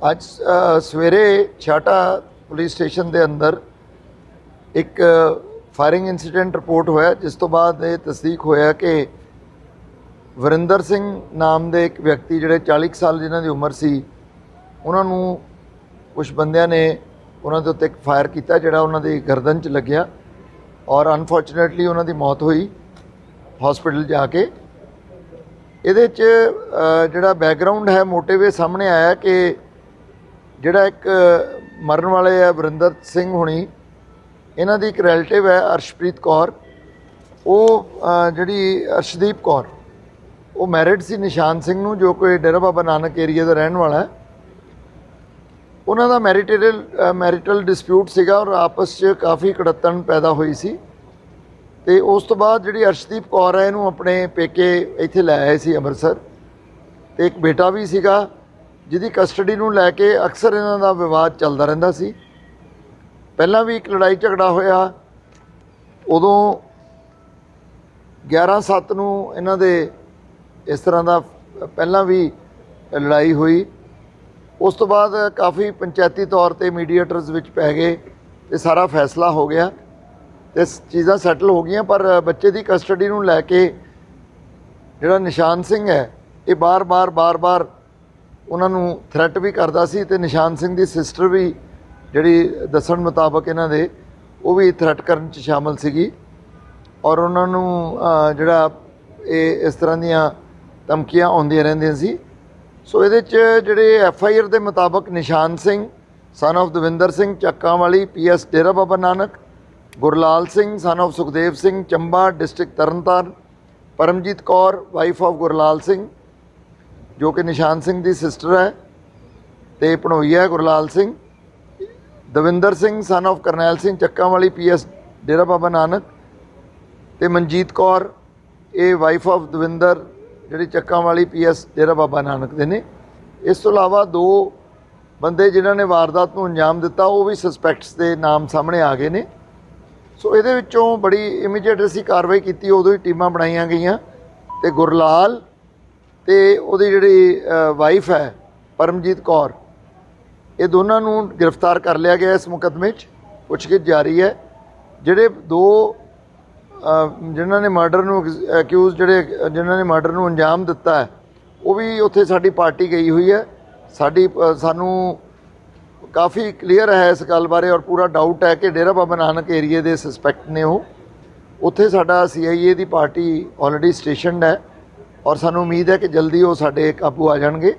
ਅੱਜ ਸਵੇਰੇ ਛਾਟਾ police station ਦੇ ਅੰਦਰ ਇੱਕ ਫਾਇਰਿੰਗ ਇਨਸੀਡੈਂਟ ਰਿਪੋਰਟ ਹੋਇਆ, ਜਿਸ ਤੋਂ ਬਾਅਦ ਇਹ ਤਸਦੀਕ ਹੋਇਆ ਕਿ ਵਰਿੰਦਰ ਸਿੰਘ ਨਾਮ ਦੇ ਇੱਕ ਵਿਅਕਤੀ ਜਿਹੜੇ 40 ਕੁ ਸਾਲ ਜਿਨ੍ਹਾਂ ਦੀ ਉਮਰ ਸੀ, ਉਹਨਾਂ ਨੂੰ ਕੁਝ ਬੰਦਿਆਂ ਨੇ ਉਹਨਾਂ ਦੇ ਉੱਤੇ ਇੱਕ ਫਾਇਰ ਕੀਤਾ, ਜਿਹੜਾ ਉਹਨਾਂ ਦੀ ਗਰਦਨ 'ਚ ਲੱਗਿਆ ਔਰ ਅਨਫੋਰਚੂਨੇਟਲੀ ਉਹਨਾਂ ਦੀ ਮੌਤ ਹੋਈ ਹਸਪੀਟਲ ਜਾ ਕੇ। ਇਹਦੇ 'ਚ ਜਿਹੜਾ ਬੈਕਗ੍ਰਾਉਂਡ ਹੈ, ਮੋਟਿਵ ਇਹ ਸਾਹਮਣੇ ਆਇਆ ਕਿ ਜਿਹੜਾ ਇੱਕ ਮਰਨ ਵਾਲੇ ਹੈ ਵਰਿੰਦਰ ਸਿੰਘ ਹੁਣੀ, ਇਹਨਾਂ ਦੀ ਇੱਕ ਰਿਲੇਟਿਵ ਹੈ ਅਰਸ਼ਪ੍ਰੀਤ ਕੌਰ। ਉਹ ਜਿਹੜੀ ਅਰਸ਼ਦੀਪ ਕੌਰ, ਉਹ ਮੈਰਿਡ ਸੀ ਨਿਸ਼ਾਨ ਸਿੰਘ ਨੂੰ, ਜੋ ਕੋਈ ਡੇਰਾ ਬਾਬਾ ਨਾਨਕ ਏਰੀਆ ਦਾ ਰਹਿਣ ਵਾਲਾ ਹੈ। ਉਹਨਾਂ ਦਾ ਮੈਰਿਟਲ ਮੈਰਿਟਲ ਡਿਸਪਿਊਟ ਸੀਗਾ ਔਰ ਆਪਸ 'ਚ ਕਾਫੀ ਕੜੱਤਣ ਪੈਦਾ ਹੋਈ ਸੀ। ਤੇ ਉਸ ਤੋਂ ਬਾਅਦ ਜਿਹੜੀ ਅਰਸ਼ਦੀਪ ਕੌਰ ਹੈ, ਇਹਨੂੰ ਆਪਣੇ ਪੇਕੇ ਇੱਥੇ ਲੈ ਆਏ ਸੀ ਅੰਮ੍ਰਿਤਸਰ। ਤੇ ਇੱਕ ਬੇਟਾ ਵੀ ਸੀਗਾ ਜਿਹਦੀ ਕਸਟਡੀ ਨੂੰ ਲੈ ਕੇ ਅਕਸਰ ਇਹਨਾਂ ਦਾ ਵਿਵਾਦ ਚੱਲਦਾ ਰਹਿੰਦਾ ਸੀ। ਪਹਿਲਾਂ ਵੀ ਇੱਕ ਲੜਾਈ ਝਗੜਾ ਹੋਇਆ। ਉਦੋਂ 11/7 ਨੂੰ ਇਹਨਾਂ ਦੇ ਇਸ ਤਰ੍ਹਾਂ ਦਾ ਪਹਿਲਾਂ ਵੀ ਲੜਾਈ ਹੋਈ। ਉਸ ਤੋਂ ਬਾਅਦ ਕਾਫੀ ਪੰਚਾਇਤੀ ਤੌਰ ਤੇ ਮੀਡੀਏਟਰਸ ਵਿੱਚ ਪੈ ਗਏ ਤੇ ਸਾਰਾ ਫੈਸਲਾ ਹੋ ਗਿਆ ਤੇ ਚੀਜ਼ਾਂ ਸੈਟਲ ਹੋ ਗਈਆਂ, ਪਰ ਬੱਚੇ ਦੀ ਕਸਟਡੀ ਨੂੰ ਲੈ ਕੇ ਜਿਹੜਾ ਨਿਸ਼ਾਨ ਸਿੰਘ ਹੈ, ਇਹ ਬਾਰ-ਬਾਰ ਬਾਰ-ਬਾਰ ਉਹਨਾਂ ਨੂੰ ਥ੍ਰੈਟ ਵੀ ਕਰਦਾ ਸੀ ਤੇ ਨਿਸ਼ਾਨ ਸਿੰਘ ਦੀ ਸਿਸਟਰ ਵੀ ਜਿਹੜੀ ਦੱਸਣ ਮੁਤਾਬਕ ਇਹਨਾਂ ਦੇ, ਉਹ ਵੀ ਥ੍ਰੈਟ ਕਰਨ ਚ ਸ਼ਾਮਲ ਸੀਗੀ। ਔਰ ਉਹਨਾਂ ਨੂੰ ਜਿਹੜਾ ਇਹ ਇਸ ਤਰ੍ਹਾਂ ਦੀਆਂ ਧਮਕੀਆਂ ਆਉਂਦੀਆਂ ਰਹਿੰਦੀਆਂ ਸੀ। ਸੋ ਇਹਦੇ ਚ ਜਿਹੜੇ ਐਫ ਆਈ ਆਰ ਦੇ ਮੁਤਾਬਕ Nishan Singh son of Davinder Singh Chakkan Wali P S Dera Baba Nanak, Gurlal Singh son of Sukhdev Singh, Chamba district Tarn Taran, Paramjit Kaur wife of Gurlal Singh ਜੋ ਕਿ ਨਿਸ਼ਾਨ ਸਿੰਘ ਦੀ ਸਿਸਟਰ ਹੈ ਤੇ ਭਣੋਈਆ ਹੈ Gurlal Singh. Davinder Singh son of Karnail Singh Chakkan Wali P S Dera Baba Nanak ਤੇ ਮਨਜੀਤ ਕੌਰ, ਇਹ wife of Davinder, ਜਿਹੜੀ ਚੱਕਾਂ Wali P S ਡੇਰਾ ਬਾਬਾ ਨਾਨਕ ਦੇ ਨੇ। ਇਸ ਤੋਂ ਇਲਾਵਾ ਦੋ ਬੰਦੇ ਜਿਨ੍ਹਾਂ ਨੇ ਵਾਰਦਾਤ ਨੂੰ ਅੰਜਾਮ ਦਿੱਤਾ, ਉਹ ਵੀ ਸਸਪੈਕਟਸ ਦੇ ਨਾਮ ਸਾਹਮਣੇ ਆ ਗਏ ਨੇ। ਸੋ ਇਹਦੇ ਵਿੱਚੋਂ ਬੜੀ ਇਮੀਡੀਏਟ ਅਸੀਂ ਕਾਰਵਾਈ ਕੀਤੀ, ਉਦੋਂ ਹੀ ਟੀਮਾਂ ਬਣਾਈਆਂ ਗਈਆਂ ਤੇ ਗੁਰਲਾਲ ਤੇ ਉਹਦੀ ਜਿਹੜੀ ਵਾਈਫ ਹੈ, ਪਰਮਜੀਤ ਕੌਰ, ਇਹ ਦੋਨਾਂ ਨੂੰ ਗ੍ਰਿਫਤਾਰ ਕਰ ਲਿਆ ਗਿਆ ਇਸ ਮੁਕਦਮੇ 'ਚ, ਪੁੱਛਗਿੱਛ ਜਾਰੀ ਹੈ। ਜਿਹੜੇ ਦੋ ਜਿਨ੍ਹਾਂ ਨੇ ਮਰਡਰ ਨੂੰ ਅਕਿਊਜ਼ ਜਿਹੜੇ, ਜਿਨ੍ਹਾਂ ਨੇ ਮਰਡਰ ਨੂੰ ਅੰਜਾਮ ਦਿੱਤਾ ਹੈ, ਉਹ ਵੀ ਉੱਥੇ ਸਾਡੀ ਪਾਰਟੀ ਗਈ ਹੋਈ ਹੈ। ਸਾਡੀ ਸਾਨੂੰ ਕਾਫੀ ਕਲੀਅਰ ਹੈ ਇਸ ਗੱਲ ਬਾਰੇ ਔਰ ਪੂਰਾ ਡਾਊਟ ਹੈ ਕਿ ਡੇਰਾ ਬਾਬਾ ਨਾਨਕ ਏਰੀਏ ਦੇ ਸਸਪੈਕਟ ਨੇ ਉਹ। ਉੱਥੇ ਸਾਡਾ ਸੀਆਈਏ ਦੀ ਪਾਰਟੀ ਆਲਰੇਡੀ ਸਟੇਸ਼ਨਡ ਹੈ। ਔਰ ਸਾਨੂੰ ਉਮੀਦ ਹੈ ਕਿ ਜਲਦੀ ਉਹ ਸਾਡੇ ਕਾਬੂ ਆ ਜਾਣਗੇ।